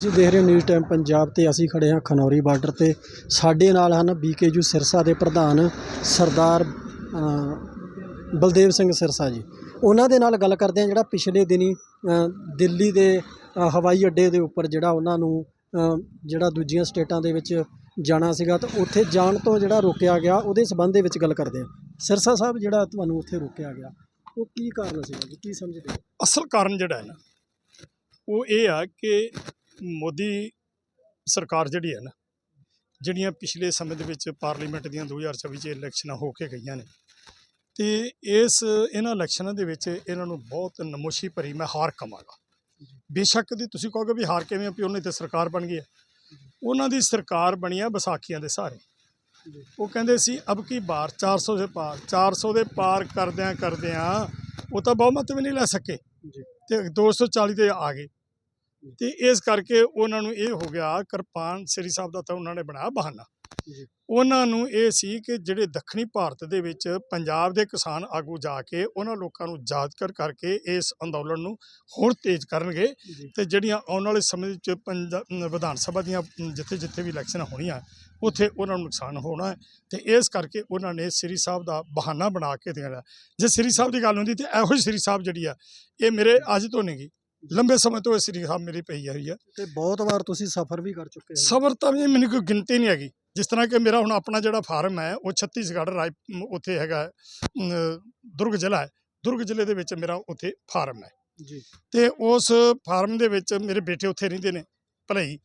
ਜੀ ਦੇਖ ਰਹੇ ਹੋ ਨਿਊਜ਼ ਟਾਈਮ ਪੰਜਾਬ ਤੇ ਅਸੀਂ ਖੜੇ ਹਾਂ ਖਨੌਰੀ ਬਾਰਡਰ ਤੇ। ਸਾਡੇ ਨਾਲ ਹਨ ਬੀਕੇਯੂ ਸਿਰਸਾ ਦੇ ਪ੍ਰਧਾਨ ਸਰਦਾਰ ਅ, ਬਲਦੇਵ ਸਿੰਘ ਸਿਰਸਾ ਜੀ। ਉਹਨਾਂ ਦੇ ਨਾਲ ਗੱਲ ਕਰਦੇ ਹਾਂ ਜਿਹੜਾ ਪਿਛਲੇ ਦਿਨੀ ਅ, ਦਿੱਲੀ ਦੇ ਅ, ਹਵਾਈ ਅੱਡੇ ਦੇ ਉੱਪਰ ਜਿਹੜਾ ਉਹਨਾਂ ਨੂੰ ਅ, ਜਿਹੜਾ ਦੂਜੀਆਂ ਸਟੇਟਾਂ ਦੇ ਵਿੱਚ ਜਾਣਾ ਸੀਗਾ ਤਾਂ ਉੱਥੇ ਜਾਣ ਤੋਂ ਜਿਹੜਾ ਰੋਕਿਆ ਗਿਆ ਉਹਦੇ ਸਬੰਧ ਦੇ ਵਿੱਚ ਗੱਲ ਕਰਦੇ ਹਾਂ। ਸਿਰਸਾ ਸਾਹਿਬ ਜਿਹੜਾ ਤੁਹਾਨੂੰ ਉੱਥੇ ਰੋਕਿਆ ਗਿਆ ਉਹ ਕੀ ਕਾਰਨ ਸੀਗਾ ਜੀ? ਕੀ ਸਮਝਦੇ ਹੋ? ਅਸਲ ਕਾਰਨ ਜਿਹੜਾ ਹੈ ਨਾ ਉਹ ਇਹ ਆ ਕਿ ਮੋਦੀ ਸਰਕਾਰ ਜਿਹੜੀ ਹੈ ਨਾ ਜਿਹੜੀਆਂ ਪਿਛਲੇ ਸਮੇਂ ਦੇ ਵਿੱਚ ਪਾਰਲੀਮੈਂਟ ਦੀਆਂ 2024 ਚ ਇਲੈਕਸ਼ਨਾਂ ਹੋ ਕੇ ਗਈਆਂ ਨੇ ਤੇ ਇਸ ਇਹਨਾਂ ਇਲੈਕਸ਼ਨਾਂ ਦੇ ਵਿੱਚ ਇਹਨਾਂ ਨੂੰ ਬਹੁਤ ਨਮੋਸ਼ੀ ਭਰੀ ਮੈਂ ਹਾਰ ਕਮਾਂਗਾ ਬੇਸ਼ੱਕ ਦੀ ਤੁਸੀਂ ਕਹੋਗੇ ਵੀ ਹਾਰ ਕਿਵੇਂ ਵੀ ਉਹਨੇ ਤੇ ਸਰਕਾਰ ਬਣ ਗਈ ਹੈ ਉਹਨਾਂ ਦੀ ਸਰਕਾਰ ਬਣੀ ਆ ਵਿਸਾਖੀਆਂ ਦੇ ਸਹਾਰੇ ਜੀ। ਉਹ ਕਹਿੰਦੇ ਸੀ ਅਬ ਕੀ ਬਾਰ 400 ਦੇ ਪਾਰ 400 ਦੇ ਪਾਰ ਕਰਦਿਆਂ ਕਰਦਿਆਂ ਉਹ ਤਾਂ ਬਹੁਮਤ ਵੀ ਨਹੀਂ ਲੈ ਸਕੇ। ਤੇ 240 ਤੇ ਆ ਗਏ। ਤੇ ਇਸ ਕਰਕੇ ਉਹਨਾਂ ਨੂੰ ਇਹ ਹੋ ਗਿਆ ਕਿਰਪਾਨ ਸ੍ਰੀ ਸਾਹਿਬ ਦਾ ਤਾਂ ਉਹਨਾਂ ਨੇ ਬਣਾਇਆ ਬਹਾਨਾ। ਉਹਨਾਂ ਨੂੰ ਇਹ ਸੀ ਕਿ ਜਿਹੜੇ ਦੱਖਣੀ ਭਾਰਤ ਦੇ ਵਿੱਚ ਪੰਜਾਬ ਦੇ ਕਿਸਾਨ ਆਗੂ ਜਾ ਕੇ ਉਹਨਾਂ ਲੋਕਾਂ ਨੂੰ ਯਾਦਗਾਰ ਕਰਕੇ ਇਸ ਅੰਦੋਲਨ ਨੂੰ ਹੋਰ ਤੇਜ਼ ਕਰਨਗੇ ਤੇ ਜਿਹੜੀਆਂ ਆਉਣ ਵਾਲੇ ਸਮੇਂ ਵਿੱਚ ਵਿਧਾਨ ਸਭਾ ਦੀਆਂ ਜਿੱਥੇ ਜਿੱਥੇ ਵੀ ਇਲੈਕਸ਼ਨ ਹੋਣੀਆਂ ਉੱਥੇ ਉਹਨਾਂ ਨੂੰ ਨੁਕਸਾਨ ਹੋਣਾ ਤੇ ਇਸ ਕਰਕੇ ਉਹਨਾਂ ਨੇ ਸ੍ਰੀ ਸਾਹਿਬ ਦਾ ਬਹਾਨਾ ਬਣਾ ਕੇ ਦੇਣਾ। ਜੇ ਸ੍ਰੀ ਸਾਹਿਬ ਦੀ ਗੱਲ ਹੁੰਦੀ ਤੇ ਇਹੋ ਹੀ ਸ੍ਰੀ ਸਾਹਿਬ ਜਿਹੜੀ ਆ ਇਹ ਮੇਰੇ ਅੱਜ ਤੋਂ ਨਹੀਂ ਗੀ। ਲੰਬੇ ਸਮੇਂ ਤੋਂ ਇਹ ਸ੍ਰੀ ਸਾਹਿਬ ਮੇਰੀ ਪਈ ਹੋਈ ਆ। ਤੇ ਬਹੁਤ ਵਾਰ ਤੁਸੀਂ ਸਫ਼ਰ ਵੀ ਕਰ ਚੁੱਕੇ ਹੋ। ਸਬਰ ਤਾਂ ਵੀ ਮੈਨੂੰ ਕੋਈ ਗਿਣਤੀ ਨਹੀਂ ਹੈਗੀ। ਜਿਸ ਤਰ੍ਹਾਂ ਕਿ ਮੇਰਾ ਹੁਣ ਆਪਣਾ ਜਿਹੜਾ ਫਾਰਮ ਹੈ ਉਹ ਛੱਤੀਸਗੜ੍ਹ ਮ, ਉੱਥੇ ਹੈਗਾ ਹੈ, ਅਮ, ਦੁਰਗ ਜ਼ਿਲ੍ਹਾ ਹੈ। ਦੁਰਗ ਜ਼ਿਲ੍ਹੇ ਦੇ ਵਿੱਚ ਮੇਰਾ ਉੱਥੇ ਫਾਰਮ ਹੈ। ਜੀ। ਤੇ ਉਸ ਫਾਰਮ ਦੇ ਵਿੱਚ ਮੇਰੇ ਬੇਟੇ ਉੱਥੇ ਰਹਿੰਦੇ ਨੇ ਭਲਈ।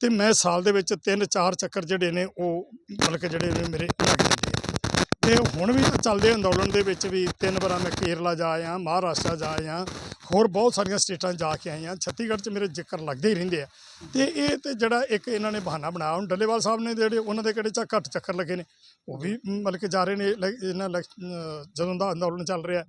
ਤੇ ਮੈਂ ਸਾਲ ਦੇ ਵਿੱਚ ਤਿੰਨ ਚਾਰ ਚੱਕਰ ਜਿਹੜੇ ਨੇ ਉਹ ਮਤਲਬ ਕਿ ਜਿਹੜੇ ਨੇ ਮੇਰੇ ਹੁਣ ਵੀ ਚੱਲਦੇ ਅੰਦੋਲਨ ਦੇ ਵਿੱਚ ਵੀ ਤਿੰਨ ਵਾਰਾਂ ਮੈਂ ਕੇਰਲਾ ਜਾ ਆਇਆ, ਮਹਾਰਾਸ਼ਟਰ ਜਾ ਆਇਆ, ਹੋਰ ਬਹੁਤ ਸਾਰੀਆਂ ਸਟੇਟਾਂ ਜਾ ਕੇ ਆਈਆਂ ਛੱਤੀਗੜ੍ਹ 'ਚ ਮੇਰੇ ਜ਼ਿਕਰ ਲੱਗਦੇ ਹੀ ਰਹਿੰਦੇ ਆ। ਤੇ ਇਹ ਤੇ ਜਿਹੜਾ ਇੱਕ ਇਹਨਾਂ ਨੇ ਬਹਾਨਾ ਬਣਾਇਆ, ਹੁਣ ਡੱਲੇਵਾਲ ਸਾਹਿਬ ਨੇ ਜਿਹੜੇ ਉਹਨਾਂ ਦੇ ਕਿਹੜੇ ਚਾ ਘੱਟ ਚੱਕਰ ਲੱਗੇ ਨੇ, ਉਹ ਵੀ ਮਤਲਬ ਕਿ ਜਾ ਰਹੇ ਨੇ, ਲੈ- ਇਹਨਾਂ ਲੈ- ਜਦੋਂ ਦਾ ਅੰਦੋਲਨ ਚੱਲ ਰਿਹਾ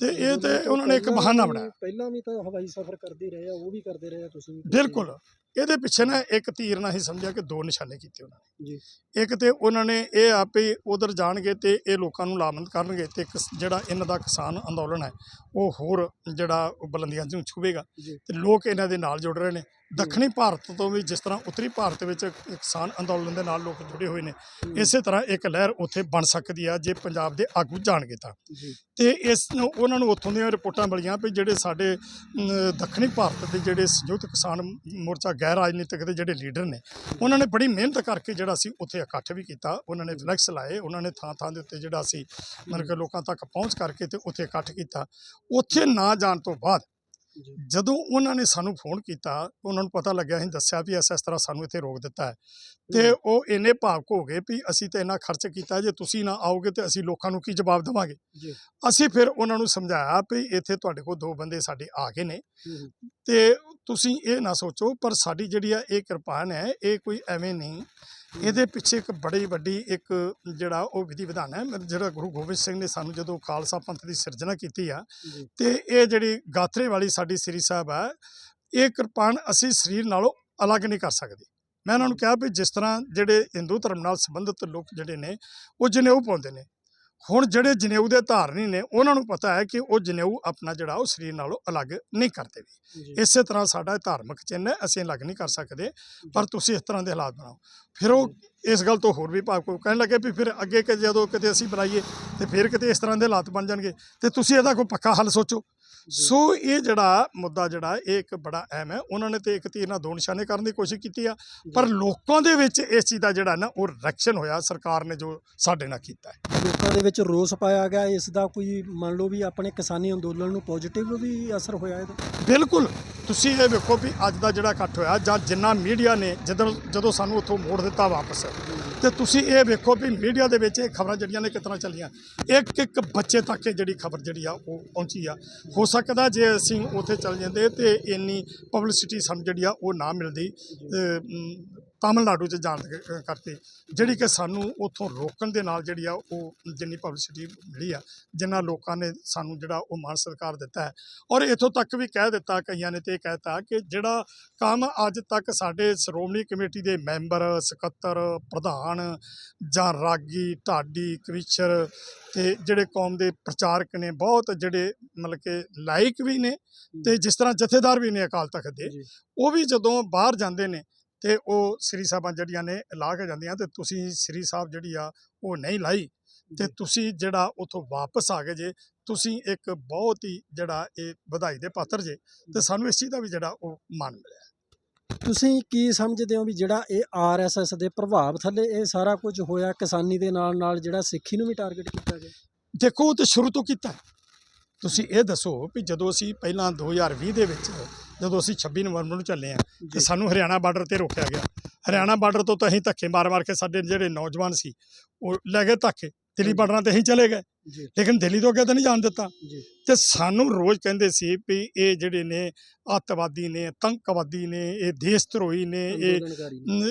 ਤੇ ਇਹ ਤੇ ਉਹਨਾਂ ਨੇ ਇੱਕ ਬਹਾਨਾ ਬਣਾਇਆ। ਪਹਿਲਾਂ ਵੀ ਤਾਂ ਹਵਾਈ ਸਫ਼ਰ ਕਰਦੇ ਰਹੇ ਆ ਉਹ ਵੀ ਕਰਦੇ ਰਹੇ ਆ ਤੁਸੀਂ ਵੀ। ਬਿਲਕੁਲ। ਇਹਦੇ ਪਿੱਛੇ ਨਾ ਇੱਕ ਤੀਰ ਨਾਲ ਹੀ ਸਮਝਿਆ ਕਿ ਦੋ ਨਿਸ਼ਾਨੇ ਕੀਤੇ ਉਹਨਾਂ ਨੇ। ਜੀ। ਇੱਕ ਤੇ ਉਹਨਾਂ ਨੇ ਇਹ ਆਪੇ ਉਧਰ ਜਾਣਗੇ ਤੇ ਇਹ ਲੋਕਾਂ ਨੂੰ ਲਾਮਤ ਕਰਨਗੇ ਤੇ ਇੱਕ ਸ- ਜਿਹੜਾ ਇਹਨਾਂ ਦਾ ਕਿਸਾਨ ਅੰਦੋਲਨ ਹੈ ਉਹ ਹੋਰ ਜਿਹੜਾ ਬੁਲੰਦੀਆਂ ਨੂੰ ਛੂਵੇਗਾ। ਤੇ ਲੋਕ ਇਹਨਾਂ ਦੇ ਨਾਲ ਜੁੜ ਰਹੇ ਨੇ। ਦੱਖਣੀ ਭਾਰਤ ਤੋਂ ਵੀ ਜਿਸ ਤਰ੍ਹਾਂ ਉੱਤਰੀ ਭਾਰਤ ਵਿੱਚ ਕਿਸਾਨ ਅੰਦੋਲਨ ਦੇ ਨਾਲ ਲੋਕ ਜੁੜੇ ਹੋਏ ਨੇ ਇਸੇ ਤਰ੍ਹਾਂ ਇੱਕ ਲਹਿਰ ਉੱਥੇ ਬਣ ਸਕਦੀ ਆ ਜੇ ਪੰਜਾਬ ਦੇ ਆਗੂ ਜਾਣਗੇ ਤਾਂ। ਤੇ ਇਸ ਨੂੰ ਉਹਨਾਂ ਨੂੰ ਉੱਥੋਂ ਦੀਆਂ ਰਿਪੋਰਟਾਂ ਮਿਲੀਆਂ ਵੀ ਜਿਹੜੇ ਸਾਡੇ ਦੱਖਣੀ ਭਾਰਤ ਦੇ ਜਿਹੜੇ ਸੰਯੁਕਤ ਕਿਸਾਨ ਮੋਰਚਾ ਗੈਰ ਰਾਜਨੀਤਿਕ ਦੇ ਜਿਹੜੇ ਲੀਡਰ ਨੇ ਉਹਨਾਂ ਨੇ ਬੜੀ ਮਿਹਨਤ ਕਰਕੇ ਜਿਹੜਾ ਸੀ ਉੱਥੇ ਇਕੱਠ ਵੀ ਕੀਤਾ ਉਹਨਾਂ ਨੇ ਫਲੈਕਸ ਲਾਏ ਉਹਨਾਂ ਨੇ ਥਾਂ ਥਾਂ ਦੇ ਉੱਤੇ ਜਿਹੜਾ ਸੀ ਮਤਲਬ ਕਿ ਲੋਕਾਂ ਤੱਕ ਪਹੁੰਚ ਕਰਕੇ ਤੇ ਉੱਥੇ ਇਕੱਠ ਕੀਤਾ। ਉੱਥੇ ਨਾ ਜਾਣ ਤੋਂ ਬਾਅਦ ਜਦੋਂ ਉਹਨਾਂ ਨੇ ਸਾਨੂੰ ਫੋਨ ਕੀਤਾ ਉਹਨਾਂ ਨੂੰ ਪਤਾ ਲੱਗਿਆ ਅਸੀਂ ਦੱਸਿਆ ਵੀ ਇਸ ਇਸ ਤਰ੍ਹਾਂ ਸਾਨੂੰ ਇੱਥੇ ਰੋਕ ਦਿੱਤਾ ਹੈ। ਤੇ ਉਹ ਇੰਨੇ ਭਾਵੁਕ ਹੋ ਗਏ ਵੀ ਅਸੀਂ ਤਾਂ ਇੰਨਾ ਖਰਚ ਕੀਤਾ ਜੇ ਤੁਸੀਂ ਨਾ ਆਓਗੇ ਤੇ ਅਸੀਂ ਲੋਕਾਂ ਨੂੰ ਕੀ ਜਵਾਬ ਦੇਵਾਂਗੇ? ਅਸੀਂ ਫਿਰ ਉਹਨਾਂ ਨੂੰ ਸਮਝਾਇਆ ਵੀ ਇੱਥੇ ਤੁਹਾਡੇ ਕੋਲ ਦੋ ਬੰਦੇ ਸਾਡੇ ਆ ਗਏ ਨੇ। ਤੇ ਤੁਸੀਂ ਇਹ ਨਾ ਸੋਚੋ ਪਰ ਸਾਡੀ ਜਿਹੜੀ ਆ ਇਹ ਕਿਰਪਾਨ ਹੈ ਇਹ ਕੋਈ ਐਵੇਂ ਨਹੀਂ ਇਹਦੇ ਪਿੱਛੇ ਇੱਕ ਬੜੀ ਵੱਡੀ ਇੱਕ ਜਿਹੜਾ ਉਹ ਵਿਧੀ ਵਿਧਾਨ ਹੈ ਜਿਹੜਾ ਗੁਰੂ ਗੋਬਿੰਦ ਸਿੰਘ ਨੇ ਸਾਨੂੰ ਜਦੋਂ ਖਾਲਸਾ ਪੰਥ ਦੀ ਸਿਰਜਣਾ ਕੀਤੀ ਆ ਤੇ ਇਹ ਜਿਹੜੀ ਗਾਥਰੇ ਵਾਲੀ ਸਾਡੀ ਸ੍ਰੀ ਸਾਹਿਬ ਹੈ ਇਹ ਕਿਰਪਾਨ ਅਸੀਂ ਸਰੀਰ ਨਾਲੋਂ ਅਲੱਗ ਨਹੀਂ ਕਰ ਸਕਦੇ। ਮੈਂ ਉਹਨਾਂ ਨੂੰ ਕਿਹਾ ਵੀ ਜਿਸ ਤਰ੍ਹਾਂ ਜਿਹੜੇ ਹਿੰਦੂ ਧਰਮ ਨਾਲ ਸੰਬੰਧਿਤ ਲੋਕ ਜਿਹੜੇ ਨੇ ਉਹ ਜਨੇਊ ਪਾਉਂਦੇ ਨੇ। ਹੁਣ ਜਿਹੜੇ ਜਨੇਊ ਦੇ ਧਾਰਨੀ ਨੇ ਉਹਨਾਂ ਨੂੰ ਪਤਾ ਹੈ ਕਿ ਉਹ ਜਨੇਊ ਆਪਣਾ ਜਿਹੜਾ ਉਹ ਸਰੀਰ ਨਾਲੋਂ ਅਲੱਗ ਨਹੀਂ ਕਰਦੇ ਵੀ। ਇਸੇ ਤਰ੍ਹਾਂ ਸਾਡਾ ਧਾਰਮਿਕ ਚਿੰਨ੍ਹ ਹੈ ਅਸੀਂ ਅਲੱਗ ਨਹੀਂ ਕਰ ਸਕਦੇ ਪਰ ਤੁਸੀਂ ਇਸ ਤਰ੍ਹਾਂ ਦੇ ਹਾਲਾਤ ਬਣਾਓ। ਫਿਰ ਉਹ ਇਸ ਗੱਲ ਤੋਂ ਹੋਰ ਵੀ ਭਾਵ ਕੋ ਕਹਿਣ ਲੱਗੇ ਵੀ ਫਿਰ ਅੱਗੇ ਕਿ ਜਦੋਂ ਕਿਤੇ ਅਸੀਂ ਬਣਾਈਏ ਤੇ ਫਿਰ ਕਿਤੇ ਇਸ ਤਰ੍ਹਾਂ ਦੇ ਹਾਲਾਤ ਬਣ ਜਾਣਗੇ। ਤੇ ਤੁਸੀਂ ਇਹਦਾ ਕੋਈ ਪੱਕਾ ਹੱਲ ਸੋਚੋ। ਸੋ ਇਹ ਜਿਹੜਾ ਮੁੱਦਾ ਜਿਹੜਾ ਇਹ ਇੱਕ ਬੜਾ ਅਹਿਮ ਹੈ। ਉਹਨਾਂ ਨੇ ਤੇ ਇੱਕ ਤੀਰ ਨਾਲ ਦੋ ਨਿਸ਼ਾਨੇ ਕਰਨ ਦੀ ਕੋਸ਼ਿਸ਼ ਕੀਤੀ ਆ। ਪਰ ਲੋਕਾਂ ਦੇ ਵਿੱਚ ਇਸ ਚੀਜ਼ ਦਾ ਜਿਹੜਾ ਨਾ ਉਹ ਰਿਐਕਸ਼ਨ ਹੋਇਆ ਸਰਕਾਰ ਨੇ ਜੋ ਸਾਡੇ ਨਾਲ ਕੀਤਾ ਹੈ। ਲੋਕਾਂ ਦੇ ਵਿੱਚ ਰੋਸ ਪਾਇਆ ਗਿਆ। ਇਸ ਦਾ ਕੋਈ ਮੰਨ ਲਓ ਵੀ ਆਪਣੇ ਕਿਸਾਨੀ ਅੰਦੋਲਨ ਨੂੰ ਪੋਜ਼ਿਟਿਵ ਵੀ ਅਸਰ ਹੋਇਆ ਇਹਦਾ? ਬਿਲਕੁਲ। ਤੁਸੀਂ ਇਹ ਵੇਖੋ ਵੀ ਅੱਜ ਦਾ ਜਿਹੜਾ ਇਕੱਠ ਹੋਇਆ ਜਾਂ ਜਿੰਨਾ ਮੀਡੀਆ ਨੇ ਜਦੋਂ ਜਦੋਂ ਸਾਨੂੰ ਉੱਥੋਂ ਮੋੜ ਦਿੱਤਾ ਵਾਪਸ। ਤੇ ਤੁਸੀਂ ਇਹ ਵੇਖੋ ਵੀ ਮੀਡੀਆ ਦੇ ਵਿੱਚ ਇਹ ਖਬਰਾਂ ਜਿਹੜੀਆਂ ਨੇ ਕਿਤਨਾ ਚੱਲੀਆਂ। ਇੱਕ ਇੱਕ ਬੱਚੇ ਤੱਕ ਇਹ ਜਿਹੜੀ ਖਬਰ ਜਿਹੜੀ ਆ ਉਹ ਪਹੁੰਚੀ ਆ। ਹੋ ਸਕਦਾ ਜੇ ਅਸੀਂ ਉੱਥੇ ਚੱਲ ਜਾਂਦੇ ਤੇ ਇੰਨੀ ਪਬਲਿਸਿਟੀ ਸਾਨੂੰ ਜਿਹੜੀ ਆ ਉਹ ਨਾ ਮਿਲਦੀ। ਤਾਮਿਲਨਾਡੂ 'ਚ ਜਾਣ ਕਰਕੇ। ਜਿਹੜੀ ਕਿ ਸਾਨੂੰ ਉੱਥੋਂ ਰੋਕਣ ਦੇ ਨਾਲ ਜਿਹੜੀ ਆ ਉਹ ਜਿੰਨੀ ਪਬਲਿਸਿਟੀ ਮਿਲੀ ਆ ਜਿੰਨਾ ਲੋਕਾਂ ਨੇ ਸਾਨੂੰ ਜਿਹੜਾ ਉਹ ਮਾਨ ਸਤਿਕਾਰ ਦਿੱਤਾ ਹੈ। ਔਰ ਇੱਥੋਂ ਤੱਕ ਵੀ ਕਹਿ ਦਿੱਤਾ ਕਈਆਂ ਨੇ ਤੇ ਇਹ ਕਹਿਤਾ ਕਿ ਜਿਹੜਾ ਕੰਮ ਅੱਜ ਤੱਕ ਸਾਡੇ ਸ਼੍ਰੋਮਣੀ ਕਮੇਟੀ ਦੇ ਮੈਂਬਰ ਸਕੱਤਰ ਪ੍ਰਧਾਨ ਜਾਂ ਰਾਗੀ ਢਾਡੀ ਕਵੀਸ਼ਰ ਤੇ ਜਿਹੜੇ ਕੌਮ ਦੇ ਪ੍ਰਚਾਰਕ ਨੇ ਬਹੁਤ ਜਿਹੜੇ ਮਤਲਬ ਕਿ ਲਾਇਕ ਵੀ ਨੇ ਤੇ ਜਿਸ ਤਰ੍ਹਾਂ ਜਥੇਦਾਰ ਵੀ ਨੇ ਅਕਾਲ ਤਖਤ ਦੇ ਉਹ ਵੀ ਜਦੋਂ ਬਾਹਰ ਜਾਂਦੇ ਨੇ ਤੇ ਉਹ ਸ੍ਰੀ ਸਾਹਿਬਾਂ ਜਿਹੜੀਆਂ ਨੇ ਲਾ ਕੇ ਜਾਂਦੀਆਂ ਤੇ ਤੁਸੀਂ ਸ੍ਰੀ ਸਾਹਿਬ ਜਿਹੜੀ ਆ ਉਹ ਨਹੀਂ ਲਾਈ ਤੇ। ਤੁਸੀਂ ਜਿਹੜਾ ਉਥੋਂ ਵਾਪਸ ਆ ਗਏ ਜੇ ਤੁਸੀਂ ਇੱਕ ਬਹੁਤ ਹੀ ਜਿਹੜਾ ਇਹ ਵਧਾਈ ਦੇ ਪਾਤਰ ਜੇ ਤੇ ਸਾਨੂੰ ਇਸ ਚੀਜ਼ ਦਾ ਵੀ ਜਿਹੜਾ ਉਹ ਮਾਣ ਮਿਲਿਆ ਤੁਸੀਂ ਕੀ ਸਮਝਦੇ ਹੋ ਵੀ ਜਿਹੜਾ ਇਹ ਆਰਐਸਐਸ ਦੇ ਪ੍ਰਭਾਵ ਥੱਲੇ ਇਹ ਸਾਰਾ ਕੁਝ ਹੋਇਆ ਕਿਸਾਨੀ ਦੇ ਨਾਲ ਨਾਲ ਜਿਹੜਾ ਸਿੱਖੀ ਨੂੰ ਵੀ ਟਾਰਗੇਟ ਕੀਤਾ ਗਿਆ ਦੇਖੋ ਉਹ ਤੇ ਸ਼ੁਰੂ ਤੋਂ ਕੀਤਾ। ਤੁਸੀਂ ਇਹ ਦੱਸੋ ਵੀ ਜਦੋਂ ਅਸੀਂ ਪਹਿਲਾਂ 2020 ਦੇ ਵਿੱਚ ਜਦੋਂ ਅਸੀਂ 26 ਨਵੰਬਰ ਨੂੰ ਚੱਲੇ ਆ ਤੇ ਸਾਨੂੰ ਹਰਿਆਣਾ ਬਾਰਡਰ ਤੇ ਰੋਕਿਆ ਗਿਆ। ਹਰਿਆਣਾ ਬਾਰਡਰ ਤੋਂ ਤਾਂ ਅਸੀਂ ਧੱਕੇ ਮਾਰ-ਮਾਰ ਕੇ ਸਾਡੇ ਜਿਹੜੇ ਨੌਜਵਾਨ ਸੀ ਉਹ ਲੈ ਗਏ ਧੱਕੇ ਦਿੱਲੀ ਬਾਰਡਰਾਂ ਤੇ ਅਸੀਂ ਚਲੇ ਗਏ। ਲੇਕਿਨ ਦਿੱਲੀ ਤੋਂ ਅੱਗੇ ਤਾਂ ਨਹੀਂ ਜਾਣ ਦਿੱਤਾ। ਤੇ ਸਾਨੂੰ ਰੋਜ਼ ਕਹਿੰਦੇ ਸੀ ਵੀ ਇਹ ਜਿਹੜੇ ਨੇ ਅੱਤਵਾਦੀ ਨੇ ਆਤੰਕਵਾਦੀ ਨੇ ਇਹ ਦੇਸ਼ ਧਰੋਹੀ ਨੇ। ਇਹ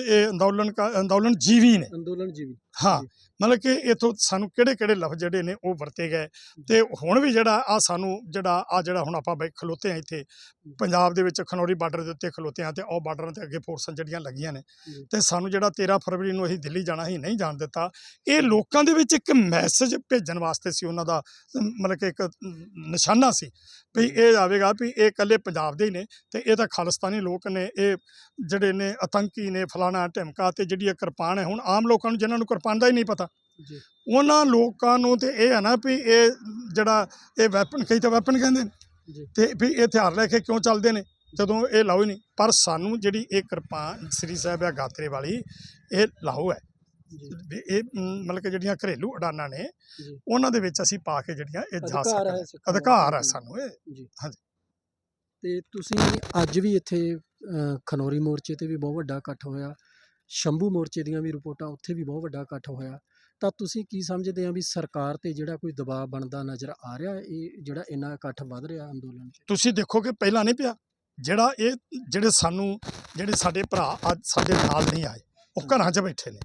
ਇਹ ਅੰਦੋਲਨ ਅੰਦੋਲਨ ਜੀਵੀ ਨੇ। ਅੰਦੋਲਨ ਜੀਵੀ ਹਾਂ। ਮਤਲਬ ਕਿ ਇਥੋਂ ਸਾਨੂੰ ਕਿਹੜੇ ਕਿਹੜੇ ਲਫ਼ਜ਼ ਜਿਹੜੇ ਨੇ ਉਹ ਵਰਤੇ ਗਏ। ਤੇ ਹੁਣ ਵੀ ਜਿਹੜਾ ਆ ਸਾਨੂੰ ਜਿਹੜਾ ਆ ਜਿਹੜਾ ਹੁਣ ਆਪਾਂ ਬੈ ਖਲੋਤੇ ਆ ਇੱਥੇ ਪੰਜਾਬ ਦੇ ਵਿੱਚ ਖਨੌਰੀ ਬਾਰਡਰ ਦੇ ਉੱਤੇ ਖਲੋਤੇ ਆ ਤੇ ਉਹ ਬਾਰਡਰਾਂ ਤੇ ਅੱਗੇ ਫੋਰਸਾਂ ਜਿਹੜੀਆਂ ਲੱਗੀਆਂ ਨੇ। ਤੇ ਸਾਨੂੰ ਜਿਹੜਾ 13 ਫਰਵਰੀ ਨੂੰ ਅਸੀਂ ਦਿੱਲੀ ਜਾਣਾ ਸੀ ਨਹੀਂ ਜਾਣ ਦਿੱਤਾ। ਇਹ ਲੋਕਾਂ ਦੇ ਵਿੱਚ ਇੱਕ ਮੈਸੇਜ ਭੇਜਣ ਵਾਸਤੇ ਸੀ ਉਹਨਾਂ ਦਾ ਮਤਲਬ ਕਿ ਇੱਕ ਨਿਸ਼ਾਨਾ ਸੀ ਵੀ ਇਹ ਆਵੇਗਾ ਵੀ ਇਹ ਇਕੱਲੇ ਪੰਜਾਬ ਦੇ ਹੀ ਨੇ ਤੇ ਇਹ ਤਾਂ ਖਾਲਿਸਤਾਨੀ ਲੋਕ ਨੇ ਇਹ ਜਿਹੜੇ ਨੇ ਆਤੰਕੀ ਨੇ ਫਲਾਣਾ ਢਿਮਕਾ ਤੇ ਜਿਹੜੀ ਇਹ ਕਿਰਪਾਨ ਹੈ ਹੁਣ ਆਮ ਲੋਕਾਂ ਨੂੰ ਜਿਨ੍ਹਾਂ ਨੂੰ ਕਿਰਪਾਨ ਦਾ ਹੀ ਨਹੀਂ ਪਤਾ। ਉਹਨਾਂ ਲੋਕਾਂ ਨੂੰ ਤੇ ਇਹ ਹੈ ਨਾ ਵੀ ਇਹ ਜਿਹੜਾ ਇਹ ਵੈਪਨ ਕਈ ਤਾਂ ਵੈਪਨ ਕਹਿੰਦੇ ਨੇ ਤੇ ਵੀ ਇਹ ਹਥਿਆਰ ਲੈ ਕੇ ਕਿਉਂ ਚੱਲਦੇ ਨੇ? ਜਦੋਂ ਇਹ ਲਾਓ ਹੀ ਨਹੀਂ। ਪਰ ਸਾਨੂੰ ਜਿਹੜੀ ਇਹ ਕਿਰਪਾਨ ਸ੍ਰੀ ਸਾਹਿਬ ਆ ਗਾਤਰੇ ਵਾਲੀ ਇਹ ਲਾਓ ਹੈ। ਵੀ ਇਹ ਮ, ਮਤਲਬ ਕਿ ਜਿਹੜੀਆਂ ਘਰੇਲੂ ਉਡਾਨਾਂ ਨੇ ਜੀ। ਉਹਨਾਂ ਦੇ ਵਿੱਚ ਅਸੀਂ ਪਾ ਕੇ ਜਿਹੜੀਆਂ ਇਹ ਜਾ ਅਧਿਕਾਰ ਹੈ ਸਕਦੇ ਸਿੱਖਾਂ ਦਾ। ਅਧਿਕਾਰ ਹੈ। ਸਾਨੂੰ ਇਹ। ਜੀ। ਹਾਂਜੀ। ਤੇ ਤੁਸੀਂ ਅੱਜ ਵੀ ਇੱਥੇ ਅ, ਖਨੌਰੀ ਮੋਰਚੇ ਤੇ ਵੀ ਬਹੁਤ ਵੱਡਾ ਇਕੱਠ ਹੋਇਆ। ਸ਼ੰਭੂ ਮੋਰਚੇ ਦੀਆਂ ਵੀ ਰਿਪੋਰਟਾਂ ਉੱਥੇ ਵੀ ਬਹੁਤ ਵੱਡਾ ਇਕੱਠ ਹੋਇਆ। ਤਾਂ ਤੁਸੀਂ ਕੀ ਸਮਝਦੇ ਆ ਵੀ ਸਰਕਾਰ ਤੇ ਜਿਹੜਾ ਕੋਈ ਦਬਾਅ ਬਣਦਾ ਨਜ਼ਰ ਆ ਰਿਹਾ ਹੈ? ਇਹ ਜਿਹੜਾ ਇੰਨਾ ਇਕੱਠ ਵੱਧ ਰਿਹਾ ਅੰਦੋਲਨ 'ਚ? ਤੁਸੀਂ ਦੇਖੋ ਕਿ ਪਹਿਲਾਂ ਨਹੀਂ ਪਿਆ। ਜਿਹੜਾ ਇਹ ਜਿਹੜੇ ਸਾਨੂੰ ਜਿਹੜੇ ਸਾਡੇ ਭਰਾ ਅੱਜ ਸਾਡੇ ਨਾਲ ਨਹੀਂ ਆਏ ਉਹ ਘਰਾਂ 'ਚ ਬੈਠੇ ਨੇ।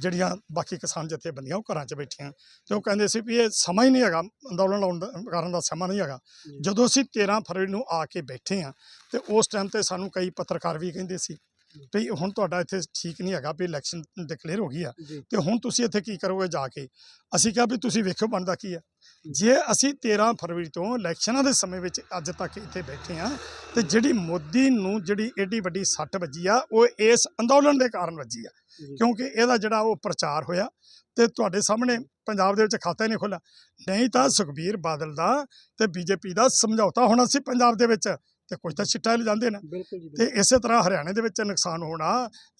ਜਿਹੜੀਆਂ ਬਾਕੀ ਕਿਸਾਨ ਜਥੇਬੰਦੀਆਂ ਉਹ ਘਰਾਂ 'ਚ ਬੈਠੀਆਂ। ਤੇ ਉਹ ਕਹਿੰਦੇ ਸੀ ਵੀ ਇਹ ਸਮਾਂ ਹੀ ਨਹੀਂ ਹੈਗਾ ਅੰਦੋਲਨ ਲਾਉਣ ਦਾ ਕਰਨ ਦਾ ਸਮਾਂ ਨਹੀਂ ਹੈਗਾ। ਜਦੋਂ ਅਸੀਂ 13 ਫਰਵਰੀ ਨੂੰ ਆ ਕੇ ਬੈਠੇ ਆ ਤੇ ਉਸ ਟਾਈਮ ਤੇ ਸਾਨੂੰ ਕਈ ਪੱਤਰਕਾਰ ਵੀ ਕਹਿੰਦੇ ਸੀ ਵੀ ਹੁਣ ਤੁਹਾਡਾ ਇੱਥੇ ਠੀਕ ਨਹੀਂ ਹੈਗਾ ਵੀ ਇਲੈਕਸ਼ਨ ਡਿਕਲੇਅਰ ਹੋ ਗਈ ਆ। ਤੇ ਹੁਣ ਤੁਸੀਂ ਇੱਥੇ ਕੀ ਕਰੋਗੇ ਜਾ ਕੇ? ਅਸੀਂ ਕਿਹਾ ਵੀ ਤੁਸੀਂ ਵੇਖੋ ਬਣਦਾ ਕੀ ਆ। ਜੇ। ਅਸੀਂ 13 ਫਰਵਰੀ ਤੋਂ ਇਲੈਕਸ਼ਨਾਂ ਦੇ ਸਮੇਂ ਵਿੱਚ ਅੱਜ ਤੱਕ ਇੱਥੇ ਬੈਠੇ ਆ ਤੇ ਜਿਹੜੀ ਮੋਦੀ ਨੂੰ ਜਿਹੜੀ ਏਡੀ ਵੱਡੀ ਸੱਟ ਵੱਜੀ ਆ ਉਹ ਇਸ ਅੰਦੋਲਨ ਦੇ ਕਾਰਨ ਵੱਜੀ ਆ। ਕਿਉਂਕਿ ਇਹਦਾ ਜਿਹੜਾ ਉਹ ਪ੍ਰਚਾਰ ਹੋਇਆ ਤੇ ਤੁਹਾਡੇ ਸਾਹਮਣੇ ਪੰਜਾਬ ਦੇ ਵਿੱਚ ਖਾਤਾ ਹੀ ਨਹੀਂ ਖੁੱਲਾ ਨਹੀਂ ਤਾਂ ਸੁਖਬੀਰ ਬਾਦਲ ਦਾ ਤੇ ਬੀਜੇਪੀ ਦਾ ਸਮਝੌਤਾ ਹੋਣਾ ਸੀ ਪੰਜਾਬ ਦੇ ਵਿੱਚ। ਤੇ ਕੁਝ ਤਾਂ ਛਿੱਟਾ ਲਿਜਾਂਦੇ ਨੇ। ਬਿਲਕੁਲ ਜੀ ਤੇ ਇਸੇ ਤਰ੍ਹਾਂ ਹਰਿਆਣੇ ਦੇ ਵਿੱਚ ਨੁਕਸਾਨ ਹੋਣਾ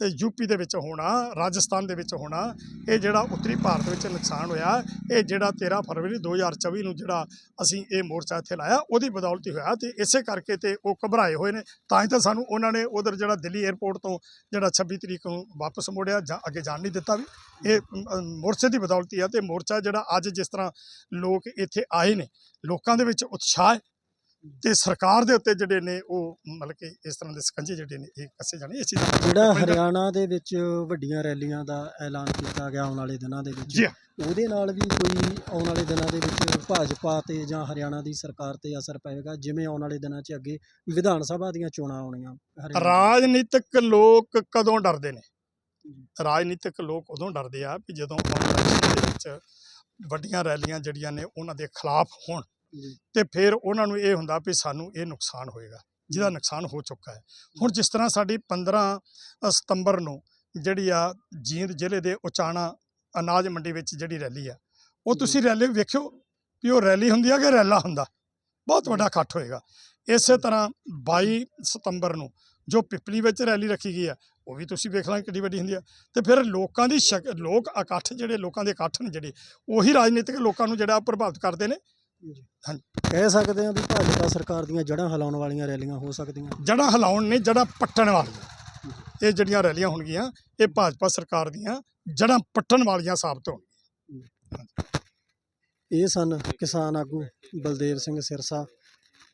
ਤੇ ਯੂਪੀ ਦੇ ਵਿੱਚ ਹੋਣਾ ਰਾਜਸਥਾਨ ਦੇ ਵਿੱਚ ਹੋਣਾ ਇਹ ਜਿਹੜਾ ਉੱਤਰੀ ਭਾਰਤ ਵਿੱਚ ਨੁਕਸਾਨ ਹੋਇਆ ਇਹ ਜਿਹੜਾ 13 ਫਰਵਰੀ 2024 ਨੂੰ ਜਿਹੜਾ ਅਸੀਂ ਇਹ ਮੋਰਚਾ ਇੱਥੇ ਲਾਇਆ ਉਹਦੀ ਬਦੌਲਤ ਹੋਇਆ ਤੇ ਇਸੇ ਕਰਕੇ ਤੇ ਉਹ ਘਬਰਾਏ ਹੋਏ ਨੇ। ਤਾਂ ਹੀ ਤਾਂ ਸਾਨੂੰ ਉਹਨਾਂ ਨੇ ਉਧਰ ਜਿਹੜਾ ਦਿੱਲੀ 에ਅਰਪੋਰਟ ਤੋਂ ਜਿਹੜਾ 26 ਤਰੀਕ ਨੂੰ ਵਾਪਸ ਮੋੜਿਆ ਜਾਂ ਅੱਗੇ ਜਾਣ ਨਹੀਂ ਦਿੱਤਾ ਵੀ। ਇਹ ਮੋਰਚੇ ਦੀ ਬਦੌਲਤ ਹੀ ਆ ਤੇ ਮੋਰਚਾ ਜਿਹੜਾ ਅੱਜ ਜਿਸ ਤਰ੍ਹਾਂ ਲੋਕ ਇੱਥੇ ਆਏ ਨੇ ਲੋਕਾਂ ਦੇ ਵਿੱਚ ਉਤਸ਼ਾਹ ਤੇ ਸਰਕਾਰ ਦੇ ਉੱਤੇ ਜਿਹੜੇ ਨੇ ਉਹ ਮਤਲਬ ਕਿ ਇਸ ਤਰ੍ਹਾਂ ਦੇ ਸਕੰਜੇ ਜਿਹੜੇ ਨੇ ਇਹ ਕੱਸੇ ਜਾਣੇ ਇਸ ਚੀਜ਼ ਜਿਹੜਾ ਹਰਿਆਣਾ ਦੇ ਵਿੱਚ ਵੱਡੀਆਂ ਰੈਲੀਆਂ ਦਾ ਐਲਾਨ ਕੀਤਾ ਗਿਆ ਆਉਣ ਵਾਲੇ ਦਿਨਾਂ ਦੇ ਵਿੱਚ। ਉਹਦੇ ਨਾਲ ਵੀ ਕੋਈ ਆਉਣ ਵਾਲੇ ਦਿਨਾਂ ਦੇ ਵਿੱਚ ਭਾਜਪਾ ਤੇ ਜਾਂ ਹਰਿਆਣਾ ਦੀ ਸਰਕਾਰ ਤੇ ਅਸਰ ਪਏਗਾ ਜਿਵੇਂ ਆਉਣ ਵਾਲੇ ਦਿਨਾਂ 'ਚ ਅੱਗੇ ਵਿਧਾਨ ਸਭਾ ਦੀਆਂ ਚੋਣਾਂ ਆਉਣੀਆਂ ਰਾਜਨੀਤਿਕ ਲੋਕ ਕਦੋਂ ਡਰਦੇ ਨੇ। ਰਾਜਨੀਤਿਕ ਲੋਕ ਉਦੋਂ ਡਰਦੇ ਆ ਵੀ ਜਦੋਂ ਇਲੈਕਸ਼ਨ ਦੇ ਵਿੱਚ ਵੱਡੀਆਂ ਰੈਲੀਆਂ ਜਿਹੜੀਆਂ ਨੇ ਉਹਨਾਂ ਦੇ ਖਿਲਾਫ ਹੋਣ ਤੇ ਫਿਰ ਉਹਨਾਂ ਨੂੰ ਇਹ ਹੁੰਦਾ ਵੀ ਸਾਨੂੰ ਇਹ ਨੁਕਸਾਨ ਹੋਏਗਾ ਜਿਹਦਾ ਨੁਕਸਾਨ ਹੋ ਚੁੱਕਾ ਹੈ। ਹੁਣ ਜਿਸ ਤਰ੍ਹਾਂ ਸਾਡੀ 15 ਸਤੰਬਰ ਨੂੰ ਜਿਹੜੀ ਆ ਜੀਂਦ ਜ਼ਿਲ੍ਹੇ ਦੇ ਉਚਾਣਾ ਅਨਾਜ ਮੰਡੀ ਵਿੱਚ ਜਿਹੜੀ ਰੈਲੀ ਆ ਉਹ। ਤੁਸੀਂ ਰੈਲੀ ਵੇਖਿਓ ਵੀ ਉਹ ਰੈਲੀ ਹੁੰਦੀ ਆ ਕਿ ਰੈਲਾ ਹੁੰਦਾ? ਬਹੁਤ ਵੱਡਾ ਇਕੱਠ ਹੋਏਗਾ। ਇਸੇ ਤਰ੍ਹਾਂ 22 ਸਤੰਬਰ ਨੂੰ ਜੋ ਪਿਪਲੀ ਵਿੱਚ ਰੈਲੀ ਰੱਖੀ ਗਈ ਆ ਉਹ ਵੀ ਤੁਸੀਂ ਵੇਖ ਲਾਂ ਕਿੰਨੀ ਵੱਡੀ ਹੁੰਦੀ ਆ। ਤੇ ਫਿਰ ਲੋਕਾਂ ਦੀ ਲੋਕ ਇਕੱਠ ਜਿਹੜੇ ਲੋਕਾਂ ਦੇ ਇਕੱਠ ਨੇ ਜਿਹੜੇ ਉਹੀ ਰਾਜਨੀਤਿਕ ਲੋਕਾਂ ਨੂੰ ਜਿਹੜਾ ਪ੍ਰਭਾਵਿਤ ਕਰਦੇ ਨੇ ਕਹਿ ਸਕਦੇ ਹਾਂ ਵੀ ਭਾਜਪਾ ਸਰਕਾਰ ਦੀਆਂ ਜੜ੍ਹਾਂ ਹਿਲਾਉਣ ਵਾਲੀਆਂ ਰੈਲੀਆਂ ਹੋ ਸਕਦੀਆਂ। ਜੜ੍ਹਾਂ ਹਿਲਾਉਣ ਨੇ ਜੜ੍ਹਾਂ ਪੱਟਣ ਵਾਲੀਆਂ। ਇਹ ਜਿਹੜੀਆਂ ਰੈਲੀਆਂ ਹੋਣਗੀਆਂ ਇਹ ਭਾਜਪਾ ਸਰਕਾਰ ਦੀਆਂ ਜੜ੍ਹਾਂ ਪੱਟਣ ਵਾਲੀਆਂ ਸਾਬਤ ਹੋਣ ਇਹ ਸਨ ਕਿਸਾਨ ਆਗੂ ਬਲਦੇਵ ਸਿੰਘ ਸਿਰਸਾ।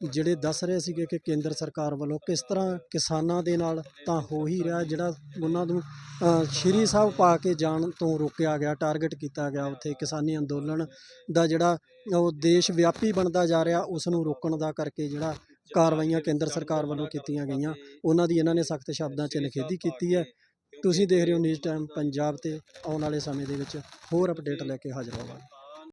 ਜਿਹੜੇ ਦੱਸ ਰਹੇ ਸੀਗੇ ਕਿ ਕੇਂਦਰ ਸਰਕਾਰ ਵੱਲੋਂ ਕਿਸ ਤਰ੍ਹਾਂ ਕਿਸਾਨਾਂ ਦੇ ਨਾਲ ਤਾਂ ਹੋ ਹੀ ਰਿਹਾ, ਜਿਹੜਾ ਉਹਨਾਂ ਨੂੰ ਸ਼੍ਰੀ ਸਾਹਿਬ ਪਾ ਕੇ ਜਾਣ ਤੋਂ ਰੋਕਿਆ ਗਿਆ, ਟਾਰਗੇਟ ਕੀਤਾ ਗਿਆ ਉੱਥੇ ਕਿਸਾਨੀ ਅੰਦੋਲਨ ਦਾ ਜਿਹੜਾ ਉਹ ਦੇਸ਼ ਵਿਆਪੀ ਬਣਦਾ ਜਾ ਰਿਹਾ ਉਸ ਨੂੰ ਰੋਕਣ ਦਾ ਕਰਕੇ ਜਿਹੜਾ ਕਾਰਵਾਈਆਂ ਕੇਂਦਰ ਸਰਕਾਰ ਵੱਲੋਂ ਕੀਤੀਆਂ ਗਈਆਂ, ਉਹਨਾਂ ਦੀ ਇਹਨਾਂ ਨੇ ਸਖਤ ਸ਼ਬਦਾਂ 'ਚ ਨਿਖੇਧੀ ਕੀਤੀ ਹੈ। ਤੁਸੀਂ ਦੇਖ ਰਹੇ ਹੋ ਨਿਊਜ਼ ਟਾਈਮ ਪੰਜਾਬ ਤੇ ਆਉਣ ਵਾਲੇ ਸਮੇਂ ਦੇ ਵਿੱਚ ਹੋਰ ਅਪਡੇਟ ਲੈ ਕੇ ਹਾਜ਼ਰ ਹੋਵਾਂਗੇ।